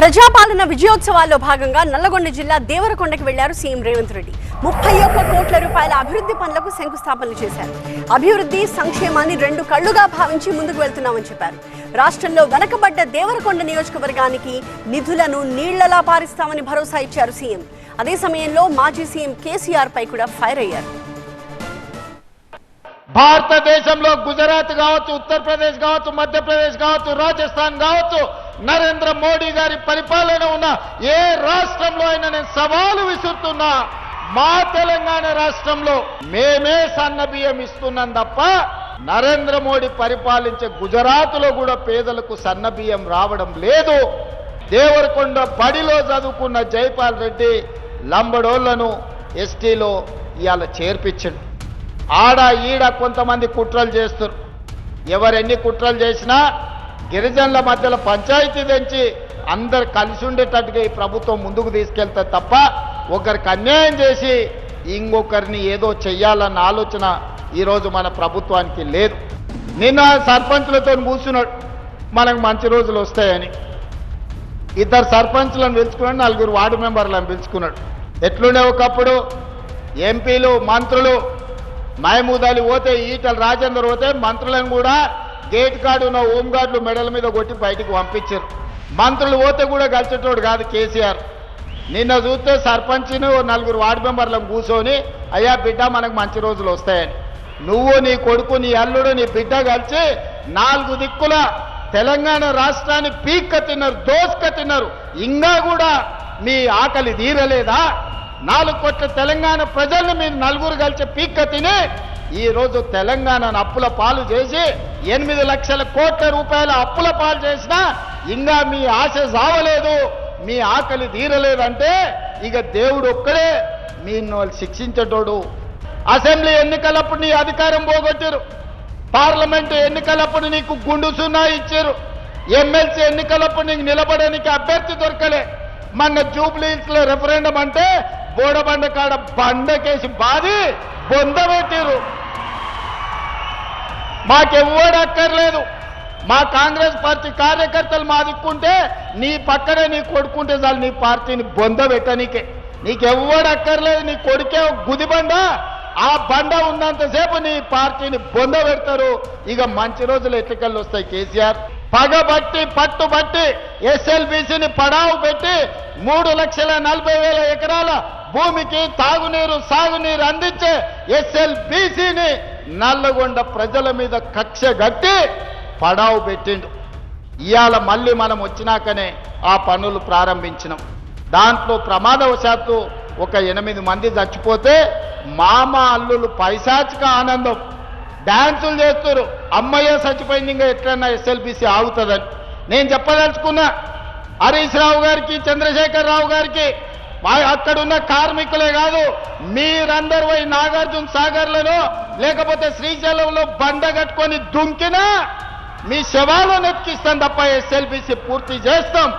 ప్రజాపాలన విజయోత్సవాల్లో భాగంగా నల్లగొండ జిల్లా దేవరకొండకి వెళ్ళారు సీఎం రేవంత్ రెడ్డి. ముప్పై ఒక్క కోట్ల రూపాయల అభివృద్ధి పనులకు శంకుస్థాపనలు చేశారు. అభివృద్ధి సంక్షేమాన్ని రెండు కళ్ళుగా భావించి ముందుకు వెళ్తున్నామని చెప్పారు. రాష్ట్రంలో వెనకబడ్డ దేవరకొండ నియోజకవర్గానికి నిధులను నీళ్ళలా పారిస్తామని భరోసా ఇచ్చారు సీఎం. అదే సమయంలో మాజీ సీఎం కేసీఆర్ పై కూడా ఫైర్ అయ్యారు. భారతదేశంలో గుజరాత్ కావచ్చు ఉత్తరప్రదేశ్ కావచ్చు మధ్యప్రదేశ్ కావచ్చు రాజస్థాన్ కావచ్చు నరేంద్ర మోడీ గారి పరిపాలన ఉన్న ఏ రాష్ట్రంలో అయినా నేను సవాలు విసురుతున్నా మా తెలంగాణ రాష్ట్రంలో మేమే సన్న బియ్యం ఇస్తున్నాం తప్ప నరేంద్ర మోడీ పరిపాలించే గుజరాత్లో కూడా పేదలకు సన్న బియ్యం రావడం లేదు. దేవరకొండ బడిలో చదువుకున్న జైపాల్ రెడ్డి లంబడోళ్ళను ఎస్టీలో ఇవాళ చేర్పించండి. ఆడ ఈడ కొంతమంది కుట్రలు చేస్తారు ఎవరెన్ని కుట్రలు చేసినా గిరిజనుల మధ్యలో పంచాయతీ తెంచి అందరు కలిసి ఉండేటట్టుగా ఈ ప్రభుత్వం ముందుకు తీసుకెళ్తే తప్ప ఒకరికి అన్యాయం చేసి ఇంకొకరిని ఏదో చెయ్యాలన్న ఆలోచన ఈరోజు మన ప్రభుత్వానికి లేదు. నిన్న సర్పంచులతో కూర్చున్నాడు. మనకు మంచి రోజులు వస్తాయని. ఇద్దరు సర్పంచ్లను పిలుచుకున్నాడు నలుగురు వార్డు మెంబర్లను పిలుచుకున్నాడు. ఎట్లుండే ఒకప్పుడు? ఎంపీలు మంత్రులు మహమూదాలి పోతే ఈటల రాజేందర్ పోతే మంత్రులను కూడా గేట్ కార్డు ఉన్న హోంగార్డులు మెడల మీద కొట్టి బయటికి పంపించారు. మంత్రులు పోతే కూడా కలిసేటోడు కాదు కేసీఆర్. నిన్న చూస్తే సర్పంచ్ను ఓ నలుగురు వార్డు మెంబర్లను కూర్చొని అయ్యా బిడ్డ మనకు మంచి రోజులు వస్తాయని. నువ్వు నీ కొడుకు నీ అల్లుడు నీ బిడ్డ కలిసి నాలుగు దిక్కుల తెలంగాణ రాష్ట్రాన్ని పీక్క తిన్నారు దోసుక తిన్నారు. ఇంకా కూడా మీ ఆకలి తీరలేదా? నాలుగు కోట్ల తెలంగాణ ప్రజల్ని మీరు నలుగురు కలిసి పీక్క తిని ఈరోజు తెలంగాణను అప్పుల పాలు చేసి ఎనిమిది లక్షల కోట్ల రూపాయల అప్పుల పాలు చేసినా ఇంకా మీ ఆశ సావలేదు మీ ఆకలి తీరలేదంటే ఇక దేవుడు ఒక్కడే మీ వాళ్ళు శిక్షించేటోడు. అసెంబ్లీ ఎన్నికలప్పుడు నీ అధికారం పోగొట్టారు. పార్లమెంటు ఎన్నికలప్పుడు నీకు గుండు సున్నా ఇచ్చారు. ఎమ్మెల్సీ ఎన్నికలప్పుడు నీకు నిలబడడానికి అభ్యర్థి దొరకలే. మొన్న జూబ్లీస్లో రెఫరెండం అంటే బోడబండ కాడ బండకేసి బాది బొంద పెట్టారు మాకెవ్వడు అక్కర్లేదు. మా కాంగ్రెస్ పార్టీ కార్యకర్తలు మా దిక్కుంటే నీ పక్కనే నీ కొడుకుంటే చాలు నీ పార్టీని బొంద పెట్టనీకే. నీకెవ్వడు అక్కర్లేదు నీ కొడుకే గుదిబండ. ఆ బండ ఉన్నంతసేపు నీ పార్టీని బొంద పెడతారు. ఇక మంచి రోజులు ఎట్లకెళ్ళి వస్తాయి కేసీఆర్? పగబట్టి పట్టుబట్టి ఎస్ఎల్బిసిని పడావు పెట్టి మూడు లక్షల నలభై వేల ఎకరాల భూమికి తాగునీరు సాగునీరు అందించే ఎస్ఎల్బిసిని నల్లగొండ ప్రజల మీద కక్ష గట్టి పడావు పెట్టిండు. ఇవాళ మళ్ళీ మనం వచ్చినాకనే ఆ పనులు ప్రారంభించినాం. దాంట్లో ప్రమాదవశాత్తు ఒక ఎనిమిది మంది చచ్చిపోతే మామ అల్లులు పైశాచిక ఆనందం. డాన్సులు చేస్తారు. అమ్మయ్య చచ్చిపోయింది ఇంకా ఎట్లన్నా ఎస్ఎల్బిసి ఆగుతుందని. నేను చెప్పదలుచుకున్నా హరీష్ రావు గారికి చంద్రశేఖర్ రావు గారికి అక్కడున్న కార్మికులే కాదు మీరందరూ పోయి నాగార్జున సాగర్లను లేకపోతే శ్రీశైలంలో బండ కట్టుకొని దుంకినా మీ శవాలను ఎత్తిస్తాం తప్ప ఎస్ఎల్బిసి పూర్తి చేస్తాం.